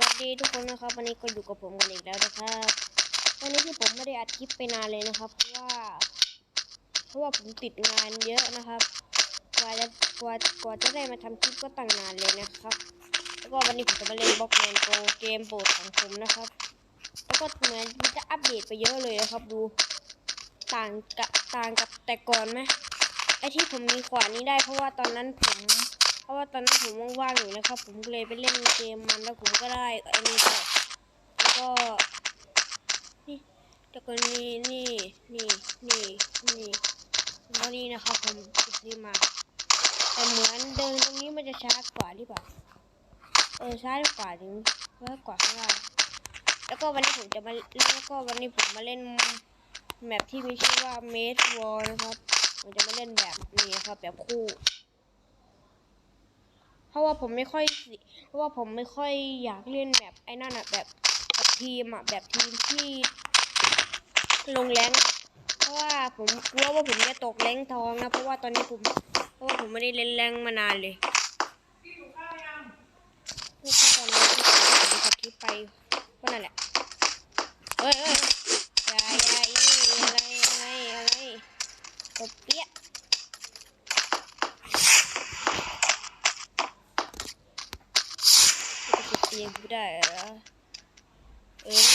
วัสดีทุกคนนะครับ วันนี้ก็อยู่กับผมกันอีกแล้วนะครับวันนี้ที่ผมไม่ได้อัดคลิปไปนานเลยนะครับ เพราะว่า เพราะว่าผมติดงานเยอะนะครับกว่าจะกว่ากว่าจะได้มาทำคลิปก็ตั้งนานเลยนะครับ แล้วก็วันนี้ผมจะมาเล่นบล็อกแมนโปรเกมโปรดของผมนะครับ แล้วก็เหมือนมันจะอัปเดตไปเยอะเลยนะครับดู ต่างกับต่างกับแต่ก่อนไหมไอที่ผมมีขวานนี้ได้เพราะว่าตอนนั้นผม เพราะว่าตอนนั้นผมว่างๆอยู่นะครับ ผมเลยไปเล่นเกมมันแล้วผมก็ได้ไอ้นี่แล้วก็นี่แล้วก็นี่นี่นี่นี่นี่แล้วนี่นะครับผมซื้อมาแต่เหมือนเดินตรงนี้มันจะช้ากว่าหรือเปล่าเออช้ากว่าถึงเพิ่มกว่าข้างล่างแล้วก็วันนี้ผมจะมาแล้วก็วันนี้ผมมาเล่นแมปที่มีชื่อว่า Maze War นะครับผมจะมาเล่นแบบนี้ครับแบบคู่ ราะว่าผมไม่ค่อยเพราะว่าผมไม่ค่อยอยากเล่นแบบไอ้นั่นอะแบบแบบทีมอะแบบทีมที่ลงแรงเพราะว่าผมกลัวว่าผมจะตกแรงทองนะเพราะว่าตอนนี้ผมเพราะว่าผมไม่ได้เล่นแรงมานานเลยไม่ใช่ตอนนี้ที่ผมทำสคริปต์ไปก็นั่นแหละเฮ้ยเฮ้ยยาอย่าอีอะไรอะไรอะไรตบเปี้ย จะ ติดเตีกูได้เออ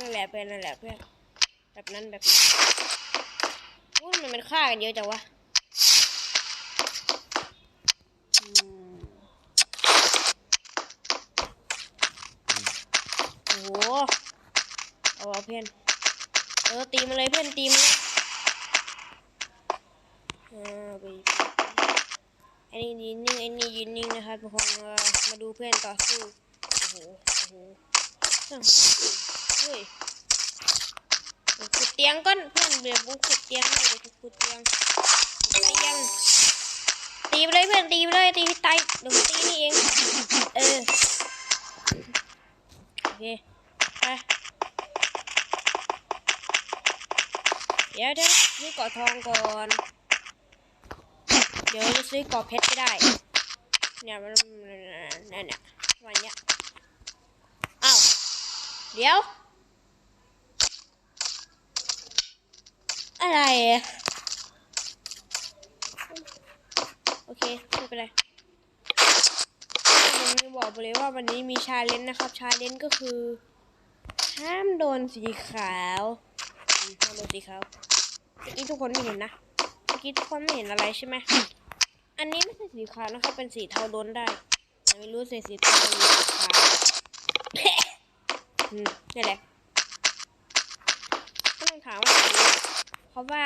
นั่นแหละเพื่อนนั่นแหละเพื่อนแบบนั้นแบบนี้โอ้ยมันมันฆ่ากันเยอะจังวะโอ้โหเอาเอาเพื่อนเออตีมันเลยเพื่อนตีมันเลยอ่าไป อ้นี่ยืนนิ่งอ้นี่ยืนนิ่งนะครับทุกคนเออมาดูเพื่อนต่อสู้โอ้โหโอ้โหเอ้าเฮ้ยเดี๋ยขุดเตียงก่อนเพื่อนเดี๋ยวกูขุดเตียงให้เดี๋ยวกูขุดเตียงเตียงตีไปเลยเพื่อนตีไปเลยตีให้ตายเดี๋ยวกูตีนี่เองเออโอเคไปเดี๋ยวเดี๋ยวซื้อเกาะทองก่อน ดี๋ยวจะซื้อกรอบเพชรไม่ได้ เนี่ยมันนั่นเนี่ยวันเนี้ยอ้าวเดี๋ยว อะไร โอเคไม่เป็นไรผมจะบอกเลยว่าวันนี้มีชาเลนจ์นะครับ ชาเลนจ์ก็คือ ห้ามโดนสีขาวห้ามโดนสีขาวเมื่อกี้ทุกคนไม่เห็นนะเมื่อกี้ทุกคนไม่เห็นอะไรใช่ไหม อันนี้ไม่ใช่สีขาวนะครับเป็นสีเทาโดนได้ไม่รู้สีสีเทาหรือสีขาวนี่แหละก็ต้องถามว่าสีเพราะว่า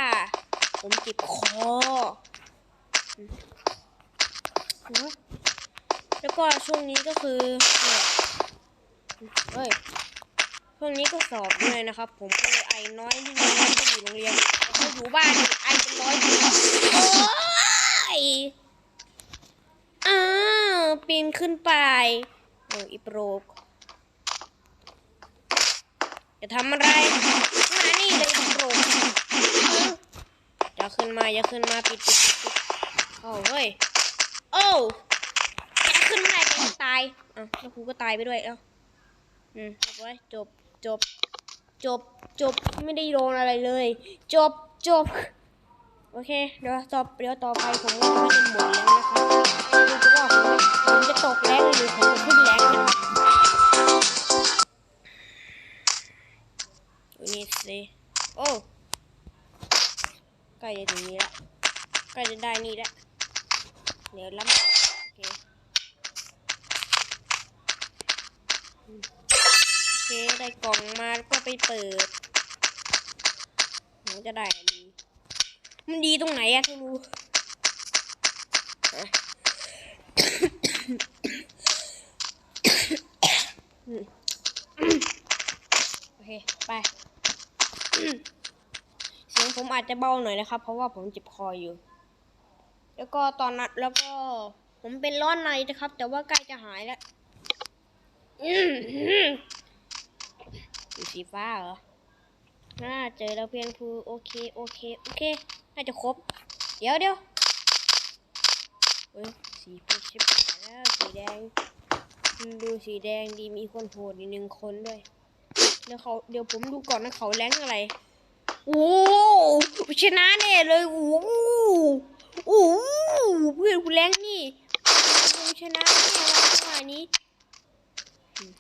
ผมจ็บคอแล้วก็ช่วงนี้ก็คือเฮ้ยช่วงนี้ก็สอบด้วยนะครับ ผมก็เลยไอน้อยที่น้อยที่อยู่โรงเรียนเขาอยู่บ้านไอเป็นร้อยโอ้ยาวปีนขึ้นไปโอ้อีโปรกอย่าทำอะไร มานี่เลยอีโปรกอย่าขึ้นมาอย่าขึ้นมาปิดปิดปิดโอ้เฮ้ย โอ้แกขึ้นมาได้ตายอะแล้วครูก็ตายไปด้วยเอ้าอืมจบไว้จบจบจบจบไม่ได้โดนอะไรเลย จบจบ โอเค เดี๋ยวจบเดี๋ยวต่อไปผมก็ไม่เล่นหมดแล้วนะครับดูจะว่าผมผมจะตกแรงหรือผมจะขึ้นแรงนะครับนี่สิโอ้ใกล้จะถึงนี้แล้วใกล้จะได้นี่แล้วเดี๋ยวล้ำโอเคโอเคได้กล่องมาก็ไปเปิดผมจะได้ดี มันดีตรงไหนอะทุรู้โอเค ไป เสียงผมอาจจะเบาหน่อยนะครับ เพราะว่าผมเจ็บคออยู่ แล้วก็ตอนนั้นแล้วก็ ผมเป็นร้อนในนะครับ แต่ว่าใกล้จะหายแล้วอืมสีสีฟ้าเหรอน่าเจอแล้วเพียงครูโอเค โอเค โอเค น่าจะครบ เดี๋ยวเดี๋ยวเฮ้ยสีเพชรชิบหายแล้วสีแดง ดูสีแดงดีมีคนโหดอีกหนึ่งคนด้วย เดี๋ยวเขาเดี๋ยวผมดูก่อนนะเขาแรงอะไร โอ้ชนะแน่เลย โอ้โอ้เพื่อนกูแรงนี่กูชนะแน่แล้วจังหวะนี้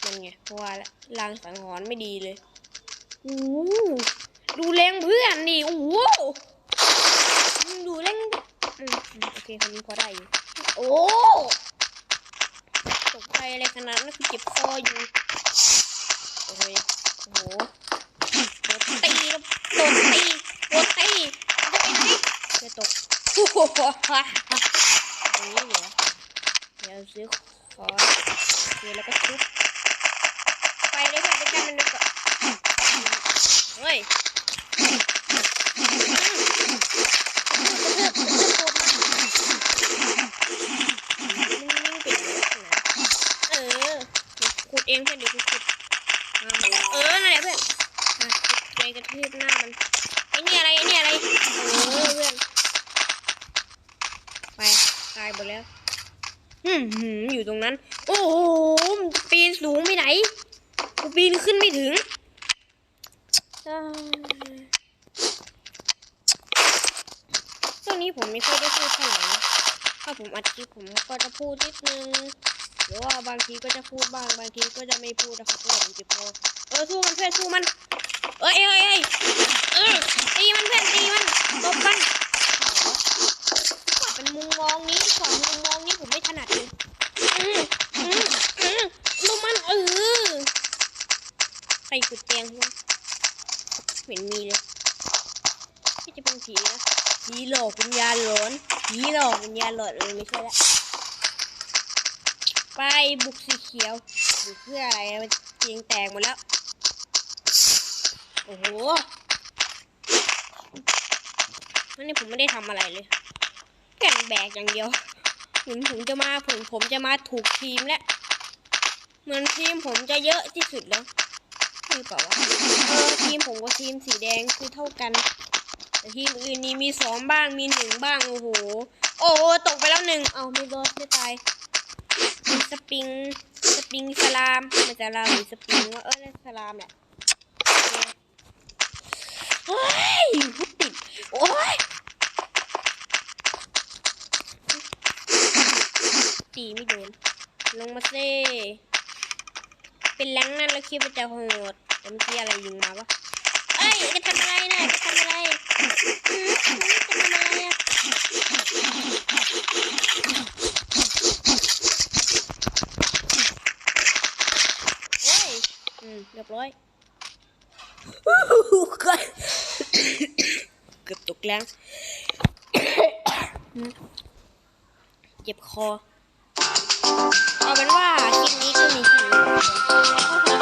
มันไงเพราะว่าลางสังหรณ์ไม่ดีเลย โอ้ดูแรงเพื่อนนี่ โอ้ ดูแรงอืมอืมโอเคคนนี้พอได้อยู่ โอ้ตกใจอะไรขนาดนั้นคือเจ็บคออยู่ โอ้ยโอ้โหโดนตีแล้วโดนตีโดนตีจะไปไหนจะตกโอ้โหตรงนี้เหรอเดี๋ยวซื้อคอนเดี๋ยวแล้วก็ชุบไปเลยแบบไปกันมันดีกว่าเฮ้ย ตายหมดแล้วหืมอยู่ตรงนั้น โอ้โหปีนสูงไปไหนกูปีนขึ้นไม่ถึงอ่าช่วงนี้ผมไม่ค่อยได้พูดเท่าไหร่นถ้าผมอัดคลิปผมก็จะพูดนิดนึงหรือว่าบางทีก็จะพูดบ้างบางทีก็จะไม่พูดนะครับเพราะผมจ็บคอเออสู้มันเพื่อนสู้มัน เอ้ยเอ้ยเอ้ยเออตีมันเพื่อนตีมันตบมัน ว่าเป็นมุมมองนี้ดีกว่ามุมมองนี้ผมไม่ถนัดเลยอืมอืมอืมดูมันเออไปกุดเตียงมันเหม็นมีเลยที่จะเป็นผีนะผีหลอกวิญญาณหลอนผีหลอกวิญญาณหลอนเออไม่ใช่ละไปบุกสีเขียวบุกเพื่ออะไรมันเตียงแตกหมดแล้ว โอ้โหนั่นนี่ผมไม่ได้ทำอะไรเลย แก่นแบกอย่างเดียวเหมือนผมจะมาผมผมจะมาถูกทีมแล้วเหมือนทีมผมจะเยอะที่สุดแล้วหรือเปล่าวะเออทีมผมกับทีมสีแดงคือเท่ากัน แต่ทีมอื่นนี่มีสองบ้างมีหนึ่งบ้างโอ้โหโอ้โหตกไปแล้วหนึ่งเอาไม่รอดไม่ตายสปริงสปริงสลามมันจะลามหรือสปริงว่าเออสลามแหละเฮ้ยพูดติด โอ้ยตีไม่โดน ลงมา เซ่เป็นแรงนั่นแล้วคิดว่าจะโหดแต่เมื่อกี้อะไรยิงมาวะเอ้ยจะทำอะไรนะจะทำอะไรอืมจะทำอะไรอะโอ้ยอืมเรียบร้อยเกือบตกแรงเจ็บคอ เอาเป็นว่าคลิปนี้ก็มีแค่นี้ครับ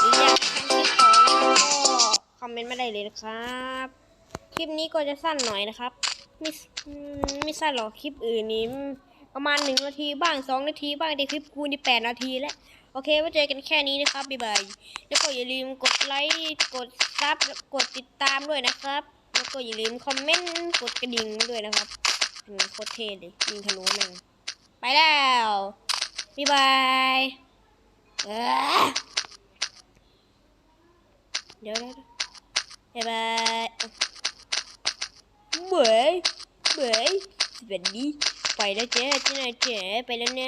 หรืออยากให้ทำคลิปต่อะครับก็คอมเมนต์มาได้เลยนะครับ คลิปนี้ก็จะสั้นหน่อยนะครับไม่ไม่สั้นหรอกคลิปอื่นนี้ประมาณหนึ่งนาทีบ้างสองนาทีบ้างแต่คลิปกูนี่แปดนาทีแล้วโอเคไว้เจอกันแค่นี้นะครับบ๊ายบายแล้วก็อย่าลืมกดไลค์กดซับกดติดตามด้วยนะครับ แล้วก็อย่าลืมคอมเมนต์กดกระดิ่งด้วยนะครับโคตรเท่เลยยิงทะลุแม่ง แล้วบ๊ายบายเอ้อเดี๋ยวเดี๋ยวบ๊ายบายเหมยเหมยสวัสดีไปแล้วเจ๊ที่ไหนเจ๊ไปแล้วนะ